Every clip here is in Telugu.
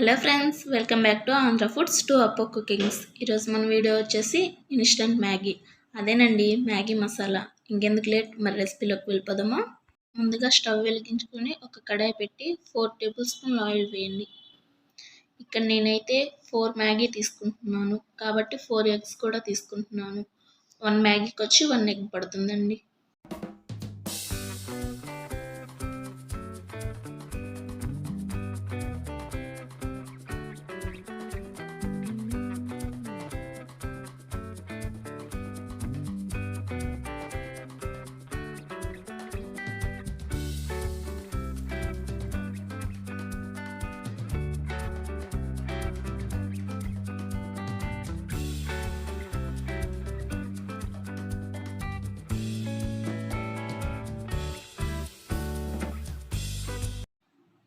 Hello friends welcome back to Andhra foods to అప్పో కుకింగ్స్. ఈరోజు మన వీడియో వచ్చేసి ఇన్స్టంట్ మ్యాగీ. అదేనండి మ్యాగీ మసాలా. ఇంకెందుకు లేట్? మరి రెసిపీలోకి వెళ్ళిపోదామా? ముందుగా స్టవ్ వెలిగించుకొని ఒక కడాయి పెట్టి ఫోర్ టేబుల్ స్పూన్ ఆయిల్ వేయండి. ఇక్కడ నేనైతే ఫోర్ మ్యాగీ తీసుకుంటున్నాను. కాబట్టి ఫోర్ ఎగ్స్ కూడా తీసుకుంటున్నాను. వన్ మ్యాగీకి వచ్చి వన్ ఎగ్ పడుతుందండి.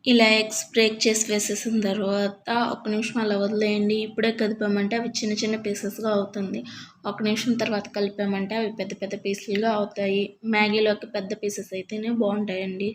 ఇలా ఎగ్స్ బ్రేక్ చేసి వేసేసిన తర్వాత ఒక నిమిషం అలా వదిలేయండి. ఇప్పుడే కదిపామంటే అవి చిన్న చిన్న పీసెస్గా అవుతుంది. ఒక నిమిషం తర్వాత కలిపామంటే అవి పెద్ద పెద్ద పీసులుగా అవుతాయి. మ్యాగీలోకి పెద్ద పీసెస్ అయితేనే బాగుంటాయండి.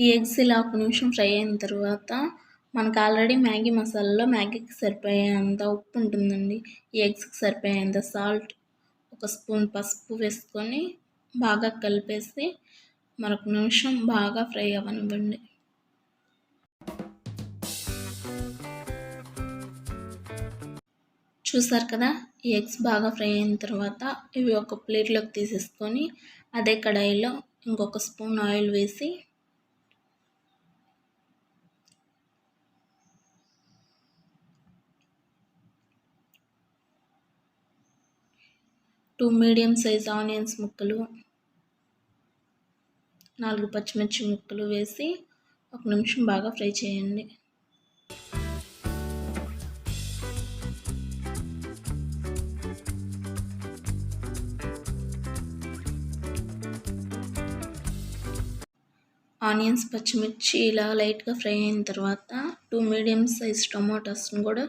ఈ ఎగ్స్ ఇలా ఒక నిమిషం ఫ్రై అయిన తర్వాత మనకు ఆల్రెడీ మ్యాగీ మసాలాలో మ్యాగీకి సరిపోయేంత ఉప్పు ఉంటుందండి. ఈ ఎగ్స్కి సరిపోయేంత సాల్ట్ ఒక స్పూన్ పసుపు వేసుకొని బాగా కలిపేసి మరొక నిమిషం బాగా ఫ్రై అవ్వనివ్వండి. చూసారు కదా ఈ ఎగ్స్ బాగా ఫ్రై అయిన తర్వాత ఇవి ఒక ప్లేట్లోకి తీసేసుకొని అదే కడాయిలో ఇంకొక స్పూన్ ఆయిల్ వేసి టూ మీడియం సైజ్ ఆనియన్స్ ముక్కలు నాలుగు పచ్చిమిర్చి ముక్కలు వేసి ఒక నిమిషం బాగా ఫ్రై చేయండి. ఆనియన్స్ పచ్చిమిర్చి ఇలా లైట్గా ఫ్రై అయిన తర్వాత టూ మీడియం సైజ్ టొమాటోస్ని కూడా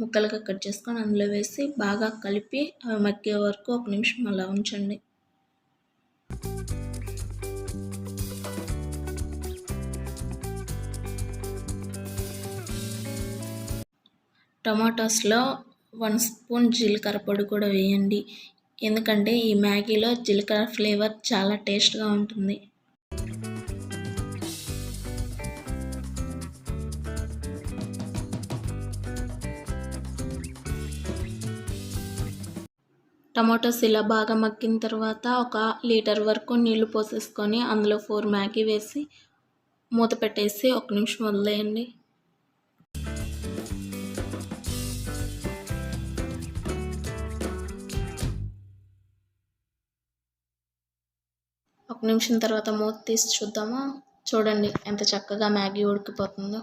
ముక్కలుగా కట్ చేసుకొని అందులో వేసి బాగా కలిపి అవి మగ్గే వరకు ఒక నిమిషం అలా ఉంచండి. టమాటోస్లో వన్ స్పూన్ జీలకర్ర పొడి కూడా వేయండి. ఎందుకంటే ఈ మ్యాగీలో జీలకర్ర ఫ్లేవర్ చాలా టేస్ట్గా ఉంటుంది. టమాటోస్ ఇలా బాగా మగ్గిన తర్వాత ఒక లీటర్ వరకు నీళ్ళు పోసేసుకొని అందులో ఫోర్ మ్యాగీ వేసి మూత పెట్టేసి ఒక నిమిషం వదిలేయండి. ఒక నిమిషం తర్వాత మూత తీసి చూద్దామా? చూడండి ఎంత చక్కగా మ్యాగీ ఉడికిపోతుందో.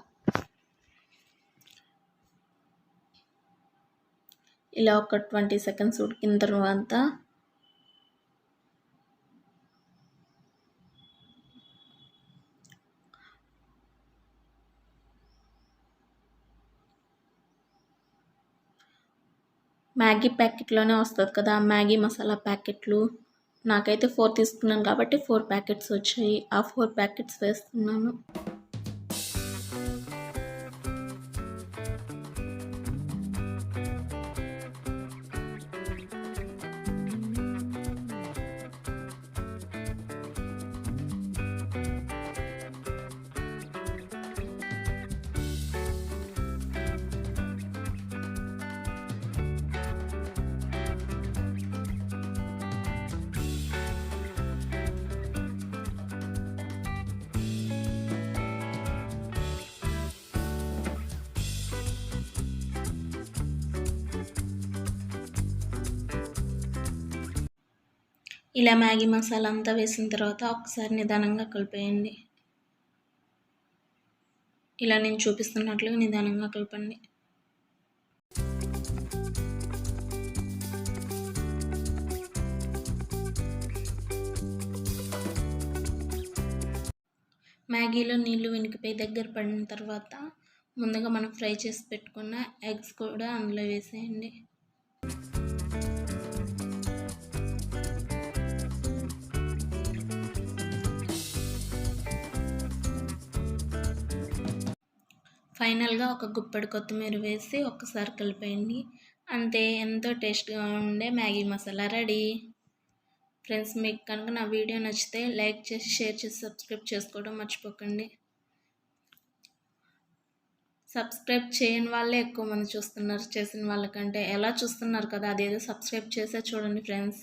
ఇలా ఒక ట్వంటీ సెకండ్స్ ఉడికిన తర్వాత మ్యాగీ ప్యాకెట్లోనే వస్తుంది కదా మ్యాగీ మసాలా ప్యాకెట్లు. నాకైతే ఫోర్ తీసుకున్నాను కాబట్టి ఫోర్ ప్యాకెట్స్ వచ్చాయి. ఆ ఫోర్ ప్యాకెట్స్ వేస్తున్నాను. ఇలా మ్యాగీ మసాలా అంతా వేసిన తర్వాత ఒకసారి నిదానంగా కలిపేయండి. ఇలా నేను చూపిస్తున్నట్లుగా నిదానంగా కలపండి. మ్యాగీలో నీళ్ళు వెనికిపోయి దగ్గర పడిన తర్వాత ముందుగా మనం ఫ్రై చేసి పెట్టుకున్న ఎగ్స్ కూడా అందులో వేసేయండి. ఫైనల్గా ఒక గుప్పెడు కొత్తిమీర వేసి ఒక్కసారి కలిపేయండి అంతే ఎంతో టేస్ట్గా ఉండే మ్యాగీ మసాలా రెడీ. ఫ్రెండ్స్ మీకు కనుక నా వీడియో నచ్చితే లైక్ చేసి షేర్ చేసి సబ్స్క్రైబ్ చేసుకోవడం మర్చిపోకండి. సబ్స్క్రైబ్ చేయని వాళ్ళే ఎక్కువ మంది చూస్తున్నారు చేసిన వాళ్ళకంటే. ఎలా చూస్తున్నారు కదా అదేదో సబ్స్క్రైబ్ చేసే చూడండి ఫ్రెండ్స్.